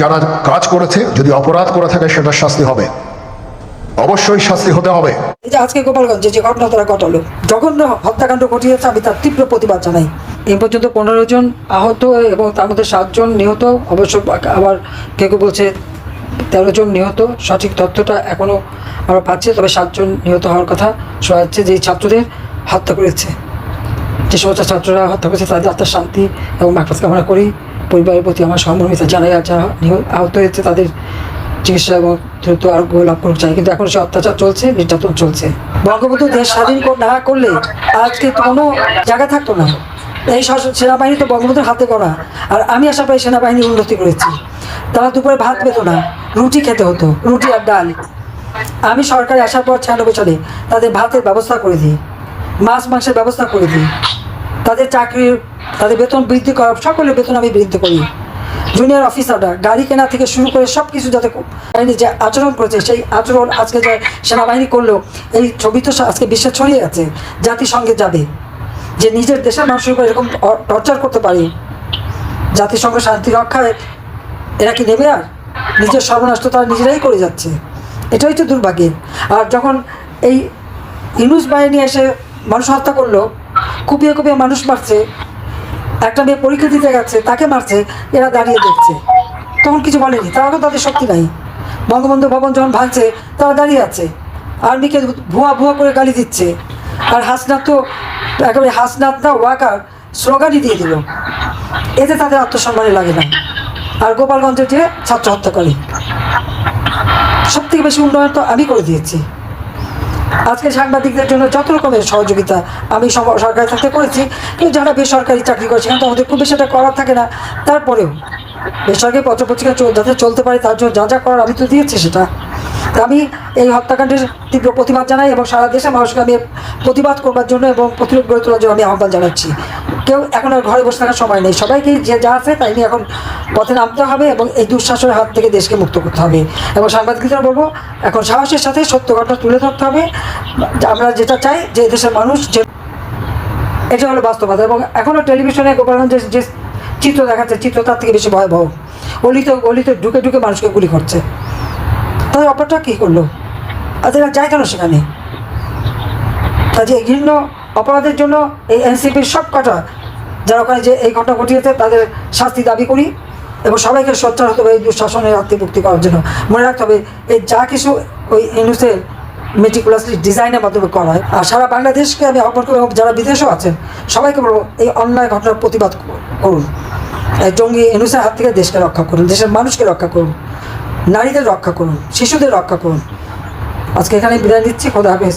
যারা কাজ করেছে, যদি অপরাধ করে থাকে সেটা শাস্তি হবে। অবশ্যই শাস্তি হতে হবে। এই যে আজকে গোপালগঞ্জে যে ঘটনা তারা ঘটালো, জঘন্য হত্যাকাণ্ড ঘটিয়েছে, আমি তার তীব্র প্রতিবাদ জানাই। এই পর্যন্ত পনেরো জন আহত এবং তার মধ্যে সাতজন নিহত। অবশ্য আবার কেউ কেউ বলছে তেরো জন নিহত। সঠিক তথ্যটা এখনও আমরা পাচ্ছি, তবে সাতজন নিহত হওয়ার কথা শোনা যাচ্ছে। যে ছাত্রদের হত্যা করেছে, যে সমস্ত ছাত্ররা হত্যা করেছে, তাদের আত্মার শান্তি এবং মাকফাজ কামনা করি। পরিবারের প্রতি আমার জানাই আর যারা আহত হয়েছে তাদের চিকিৎসা এবং দ্রুত আরোগ্য লাভ করতে চাই। কিন্তু এখন সে অত্যাচার চলছে, নির্যাতন চলছে। বঙ্গবন্ধু দেশ স্বাধীন না করলে আজকে কোনো জায়গা থাকতো না। এই সেনাবাহিনী তো বঙ্গবন্ধুর হাতে করা আর আমি আসার পরে সেনাবাহিনীর উন্নতি করেছি। তারা দুপুরে ভাত পেত না, রুটি খেতে হতো, রুটি আর ডাল। আমি সরকারে আসার পর ছিয়ানব্বই সালে তাদের ভাতের ব্যবস্থা করে দিই, মাছ মাংসের ব্যবস্থা করে দিই। তাদের চাকরির তাদের বেতন বৃদ্ধি করা, সকলের বেতন আমি বৃদ্ধি করি। জুনিয়র অফিসাররা গাড়ি কেনা থেকে শুরু করে সব কিছু যাতে বাহিনী যে আচরণ করেছে, সেই আচরণ আজকে যে সেনাবাহিনী করল, এই ছবি তো আজকে বিশ্বে ছড়িয়ে আছে, জাতিসংঘে যাবে। যে নিজের দেশের মানুষের উপর এরকম টর্চার করতে পারে, জাতিসংঘ শান্তি রক্ষায় এরা কি নেবে আর? নিজের সর্বনাশ তো তারা নিজেরাই করে যাচ্ছে। এটাই তো দুর্ভাগ্যের আর যখন এই ইনুস বাহিনী এসে মানুষ হত্যা করল, কুপিয়ে কুপিয়ে মানুষ মারছে একটা মেয়ে পরীক্ষা দিতে গেছে, তাকে মারছে, এরা দাঁড়িয়ে দেখছে। তখন কিছু বলেনি, তারা তো তাদের শক্তি নাই। বঙ্গবন্ধু ভবন যখন ভাঙছে, তারা দাঁড়িয়ে আছে। আর্মিকে ভুয়া ভুয়া করে গালি দিচ্ছে। আর হাসনাত তো একেবারে হাসনাত না, ওয়াকার স্লোগানই দিয়ে দিল। এতে তাদের আত্মসম্মানে লাগে না। আর গোপালগঞ্জের যে ছাত্র হত্যা করে সব থেকে বেশি উন্নয়ন তো আমি করে দিয়েছি। আজকে সাংবাদিকদের জন্য যত রকমের সহযোগিতা আমি সরকারি থাকতে করেছি। কিন্তু যারা বেসরকারি চাকরি করে সেখানে তো আমাদের খুব বেশি একটা করার থাকে না। তারপরেও বেসরকারি পত্রপত্রিকা যাতে চলতে পারে, তার জন্য যা যা করার আমি তো দিয়েছি সেটা। আমি এই হত্যাকাণ্ডের তীব্র প্রতিবাদ জানাই এবং সারা দেশে মানুষকে আমি প্রতিবাদ করবার জন্য এবং প্রতিরোধ গড়ে তোলার জন্য আমি আহ্বান জানাচ্ছি। কেউ এখন আর ঘরে বসে থাকার সময় নেই। সবাইকে যে যা আছে তাই নিয়ে এখন পথে নামতে হবে এবং এই দুঃশাসনের হাত থেকে দেশকে মুক্ত করতে হবে। এবং সাংবাদিকদের বলব, এখন সাহসের সাথে সত্য ঘটনা তুলে ধরতে হবে। আমরা যেটা চাই যে দেশের মানুষ যে এটা হলো বাস্তবতা। এবং এখনও টেলিভিশনে গোপালগঞ্জের যে চিত্র দেখাচ্ছে, চিত্র তার থেকে বেশি ভয়াবহ। অলিতে গলিতে ঢুকে ঢুকে মানুষকে গুলি করছে। তাদের অপরটা কী করল? আর এরা যায় কেন সেখানে? কাজে ঘৃণ্য অপরাধের জন্য এই এনসিপির সব কটা যারা ওখানে যে এই ঘটনা ঘটিয়েছে, তাদের শাস্তি দাবি করি এবং সবাইকে সোচ্চার হতে হবে এই দুঃশাসনের আত্মীভুক্তি করার জন্য মনে রাখতে হবে, এই যা কিছু ওই ইউনুসের মেটিকুলাসলি ডিজাইনের মাধ্যমে করা হয়, আর সারা বাংলাদেশকে আমি আহ্বান করব যারা বিদেশেও আছেন, সবাইকে বলব এই অন্যায় ঘটনার প্রতিবাদ করুন। এই জঙ্গি ইউনুসের হাত থেকে দেশকে রক্ষা করুন, দেশের মানুষকে রক্ষা করুন, নারীদের রক্ষা করুন, শিশুদের রক্ষা করুন। আজকে এখানে বিদায় দিচ্ছি খোদা হাফেজ।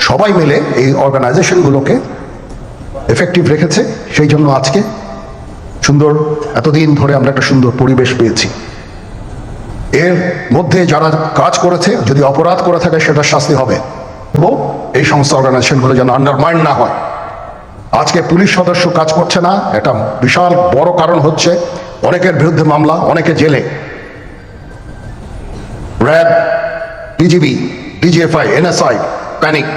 সবাই মিলে এই অর্গানাইজেশনগুলোকে এফেক্টিভ রেখেছে। সেই জন্য আজকে সুন্দর, এতদিন ধরে আমরা একটা সুন্দর পরিবেশ পেয়েছি। এর মধ্যে যারা কাজ করেছে, যদি অপরাধ করে থাকে সেটার শাস্তি হবে। এবং এই সমস্ত অর্গানাইজেশনগুলো যেন আন্ডারমাইন্ড না হয়। আজকে পুলিশ সদস্য কাজ করছে না এটা বিশাল বড় কারণ হচ্ছে অনেকের বিরুদ্ধে মামলা, অনেকে জেলে। RAB, BGB, DGFI, NSI panicked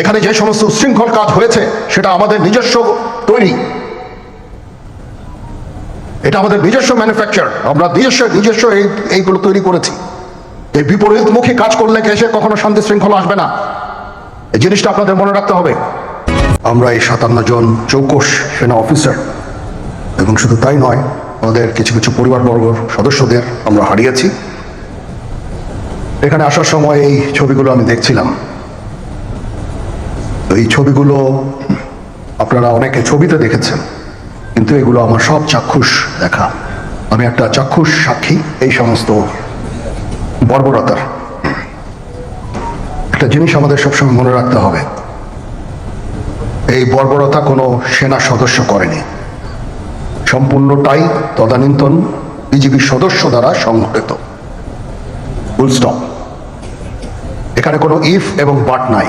এখানে যে সমস্ত উশৃঙ্খল কাজ হয়েছে, সেটা আমাদের নিজস্ব তৈরি। এটা আমাদের নিজস্ব ম্যানুফ্যাকচার আমরা নিজস্ব নিজস্ব এই, এইগুলো তৈরি করেছি। এই বিপরীতমুখী কাজ করলে এসে কখনো শান্তি শৃঙ্খলা আসবে না? এই জিনিসটা আপনাদের মনে রাখতে হবে। আমরা এই সাতান্ন জন চৌকস সেনা অফিসার এবং শুধু তাই নয়, আমাদের কিছু কিছু পরিবারবর্গ সদস্যদের আমরা হারিয়েছি। এখানে আসার সময় এই ছবিগুলো আমি দেখছিলাম। এই ছবিগুলো আপনারা অনেকে ছবিতে দেখেছেন, কিন্তু এগুলো আমার সব চাক্ষুষ দেখা। আমি একটা চাক্ষুষ সাক্ষী, এই সমস্ত বর্বরতার। একটা জিনিস আমাদের সবসময় মনে রাখতে হবে, এই বর্বরতা কোনো সেনা সদস্য করেনি। সম্পূর্ণটাই তদানীন্তন বিজিবির সদস্য দ্বারা সংঘটিত। Full stop. এখানে কোনো ইফ এবং বাট নাই।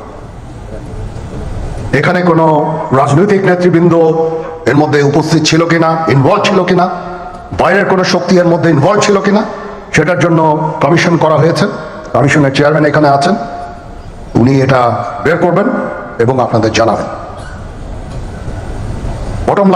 এখানে কোনো রাজনৈতিক নেতৃবৃন্দ এর মধ্যে উপস্থিত ছিল কিনা ইনভলভ ছিল কিনা, বাইরের কোনো শক্তি এর মধ্যে ইনভলভ ছিল কিনা, সেটার জন্য কমিশন করা হয়েছে। কমিশনের চেয়ারম্যান এখানে আছেন। উনি এটা বের করবেন এবং আপনাদের জানাবেন। বটম